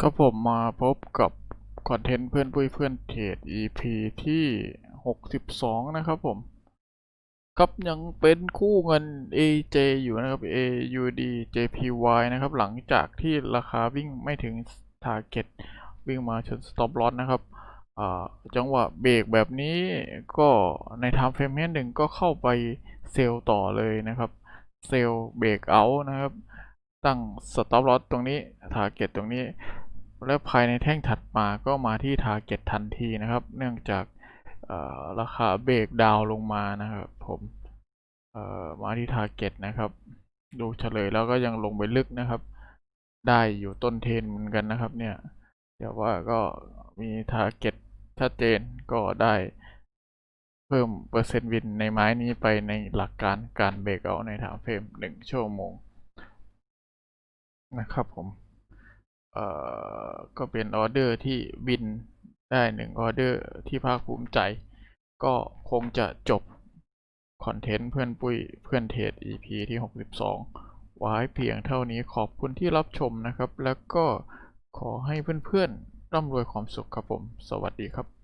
ก็ผมมาพบกับคอนเทนต์เพื่อนปุ้ยเพื่อนเทรด EP ที่ 62 นะครับผม ครับยังเป็นคู่เงิน AJ อยู่นะครับ AUD JPY นะครับ หลังจากที่ราคาวิ่งไม่ถึง Target วิ่งมาชน Stop Loss นะครับจังหวะเบรกแบบนี้ก็ใน Time Frame หนึ่งก็เข้าไปเซลต่อเลยนะครับเซลเบรกเอานะครับ ตั้ง stop loss ตรงนี้ target ตรงนี้ แล้วภายในแท่งถัดมาก็มาที่ target ทันทีนะครับ เนื่องจากราคาเบรกดาวลงมานะครับผมมาที่ target นะครับ ดูเฉลยแล้วก็ยังลงไปลึกนะครับ ได้อยู่ต้นเทนเหมือนกันนะครับ เนี่ยแต่ว่าก็มี target ชัดเจนก็ได้เพิ่มเปอร์เซ็นต์วินในไม้นี้ไปในหลักการการเบรกเอาในถามเฟรมหนึ่งชั่วโมงนะครับผม เอ่อก็เป็นออเดอร์ที่บินได้หนึ่งออเดอร์ที่ภาคภูมิใจ ก็คงจะจบคอนเทนต์เพื่อนปุ้ยเพื่อนเทรด EP ที่ 62 ไว้เพียงเท่านี้ขอบคุณที่รับชมนะครับ แล้วก็ขอให้เพื่อนๆร่ำรวยความสุขครับผม สวัสดีครับ